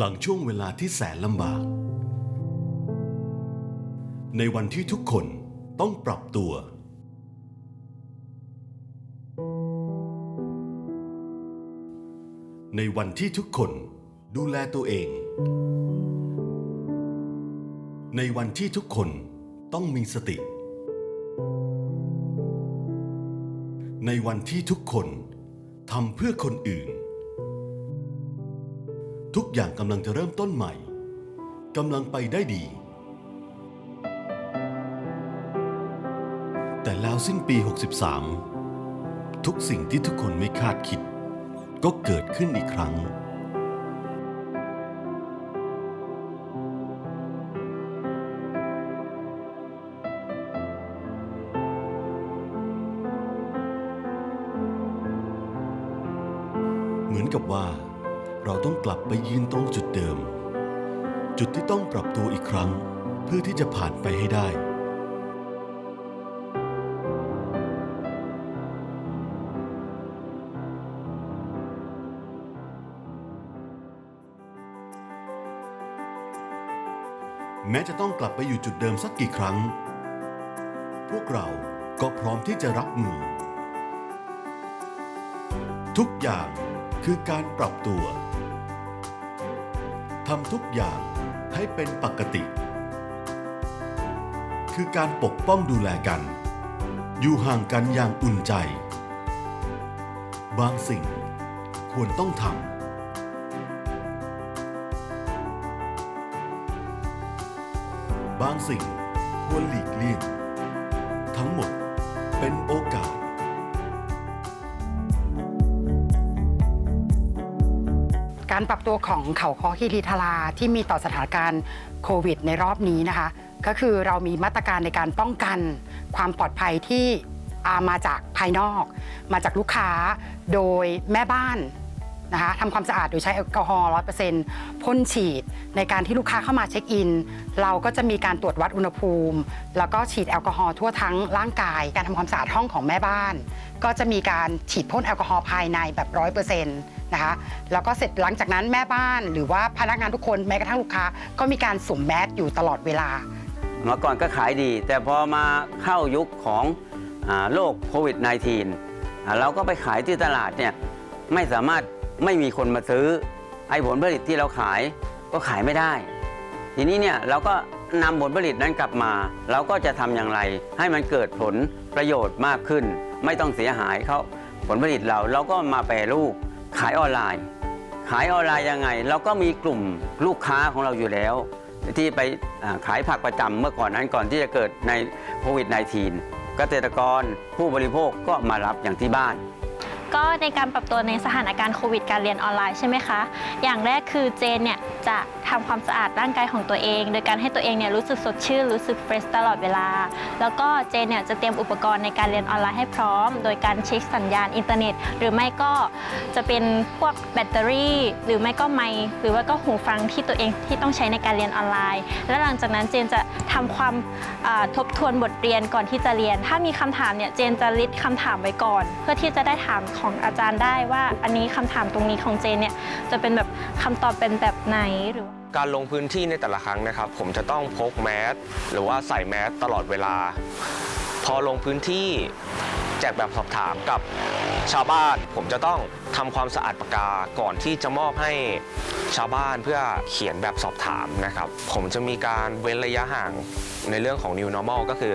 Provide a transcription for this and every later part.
หลังช่วงเวลาที่แสนลำบาก ในวันที่ทุกคนต้องปรับตัว ในวันที่ทุกคนดูแลตัวเอง ในวันที่ทุกคนต้องมีสติ ในวันที่ทุกคนทำเพื่อคนอื่น ทุกอย่างกำลังจะเริ่มต้นใหม่กำลังไปได้ดี แต่แล้วสิ้นปี 63 ทุกสิ่งที่ทุกคนไม่คาดคิด ก็เกิดขึ้นอีกครั้ง เหมือนกับว่า เราต้องกลับไปยืนตรงจุดเดิม จุดที่ต้องปรับตัวอีกครั้ง เพื่อที่จะผ่านไปให้ได้แม้จะต้องกลับไปอยู่จุดเดิมสักกี่ครั้ง พวกเราก็พร้อมที่จะรับมือ ทุกอย่างคือการปรับตัว ทำทุกอย่างให้เป็นปกติ คือการปกป้องดูแลกัน อยู่ห่างกันอย่างอุ่นใจ บางสิ่งควรต้องทำบางสิ่งควรหลีกเลี่ยง ทั้งหมดเป็นโอก การปรับตัวของเขาคอฮิริทาราที่มีต่อสถานการณ์โควิดในรอบนี้นะคะ ก็คือเรามีมาตรการในการป้องกันความปลอดภัยที่ามาจากภายนอก มาจากลูกค้าโดยแม่บ้าน นะคะทำความสะอาดโดยใช้แอลกอฮอล์ร้อยเปอร์เซ็นต์พ่นฉีด ในการที่ลูกค้าเข้ามาเช็คอิน เราก็จะมีการตรวจวัดอุณหภูมิ แล้วก็ฉีดแอลกอฮอล์ทั่วทั้งร่างกาย การทำความสะอาดห้องของแม่บ้าน ก็จะมีการฉีดพ่นแอลกอฮอล์ภายในแบบร้อยเปอร์เซ็นต์นะคะแล้วก็เสร็จหลังจากนั้นแม่บ้าน หรือว่าพนักงานทุกคนแม้กระทั่งลูกค้า ก็มีการสวมแมสอยู่ตลอดเวลา เมื่อก่อนก็ขายดี แต่พอมาเข้ายุคของอาโรคโควิด -19 อ่าเราก็ไปขายที่ตลาดเนี่ยไม่สามารถ ไม่มีคนมาซื้อ ไอ้ผลผลิตที่เราขายก็ขายไม่ได้ ทีนี้เนี่ยเราก็นำผลผลิตนั้นกลับมา เราก็จะทำอย่างไร ให้มันเกิดผลประโยชน์มากขึ้น ไม่ต้องเสียหายเขาผลผลิตเราเราก็มาแปรรูปขายออนไลน์ ขายออนไลน์ยังไง เราก็มีกลุ่มลูกค้าของเราอยู่แล้ว ที่ไปขายผักประจำเมื่อก่อนนั้นก่อนที่จะเกิดในโควิด -19 เกษตรกรผู้บริโภคก็มารับอย่างที่บ้าน ก็ในการปรับตัวในสถานการณ์โควิดการเรียนออนไลน์ใช่ไหมคะ อย่างแรกคือเจนเนี่ยจะทำความสะอาดร่างกายของตัวเอง โดยการให้ตัวเองเนี่ยรู้สึกสดชื่น รู้สึกเฟรชตลอดเวลา แล้วก็เจนเนี่ยจะเตรียมอุปกรณ์ในการเรียนออนไลน์ให้พร้อม โดยการเช็คสัญญาณอินเทอร์เน็ต หรือไม่ก็จะเป็นพวกแบตเตอรี่ หรือไม่ก็ไมค์หรือว่าก็หูฟังที่ตัวเองที่ต้องใช้ในการเรียนออนไลน์ และหลังจากนั้นเจนจะทำความทบทวนบทเรียนก่อนที่จะเรียน ถ้ามีคำถามเนี่ยเจนจะลิสต์คำถามไว้ก่อน เพื่อที่จะได้ถามของอาจารย์ได้ว่า อันนี้คำถามตรงนี้ของเจนเนี่ยจะเป็นแบบคำตอบเป็นแบบไหนหรือ การลงพื้นที่ในแต่ละครั้งนะครับ ผมจะต้องพกแมสหรือว่าใส่แมสตลอดเวลา พอลงพื้นที่ แจกแบบสอบถามกับชาวบ้าน ผมจะต้องทำความสะอาดปากกาก่อนที่จะมอบให้ชาวบ้านเพื่อเขียนแบบสอบถามนะครับ ผมจะมีการเว้นระยะห่างในเรื่องของ new normal ก็คือ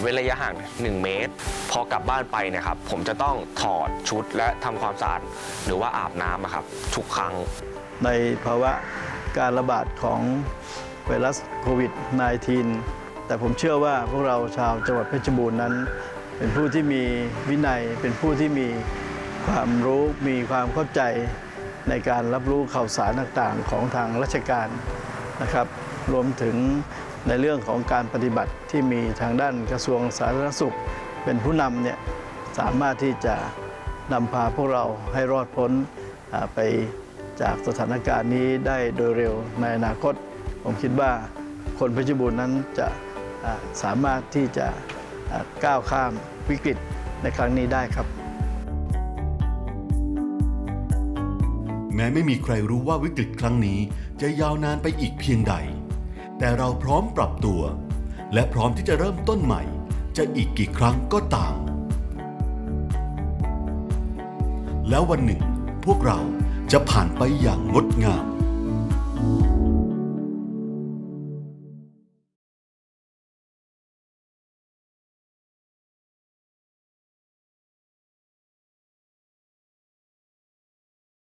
เว้นระยะห่าง 1 เมตร พอกลับบ้านไปนะครับ ผมจะต้องถอดชุดและทำความสะอาดหรือว่าอาบน้ำอะครับทุกครั้ง ในภาวะการระบาดของไวรัสโควิด -19 แต่ผมเชื่อว่าพวกเราชาวจังหวัดเพชรบูรณ์นั้น เป็นผู้ที่มีวินัย เป็นผู้ที่มีความรู้มีความเข้าใจในการรับรู้ข่าวสารต่างๆ ของทางราชการนะครับ รวมถึงในเรื่องของการปฏิบัติที่มีทางด้านกระทรวงสาธารณสุข เป็นผู้นำเนี่ยสามารถที่จะนำพาพวกเราให้รอดพ้นไปจากสถานการณ์นี้ได้โดยเร็วในอนาคต ผมคิดว่าคนเพชรบูรณ์นั้นจะสามารถที่จะ ก้าวข้ามวิกฤตในครั้งนี้ได้ครับ แม้ไม่มีใครรู้ว่าวิกฤตครั้งนี้จะยาวนานไปอีกเพียงใด แต่เราพร้อมปรับตัว และพร้อมที่จะเริ่มต้นใหม่ จะอีกกี่ครั้งก็ตาม แล้ววันหนึ่งพวกเราจะผ่านไปอย่างงดงาม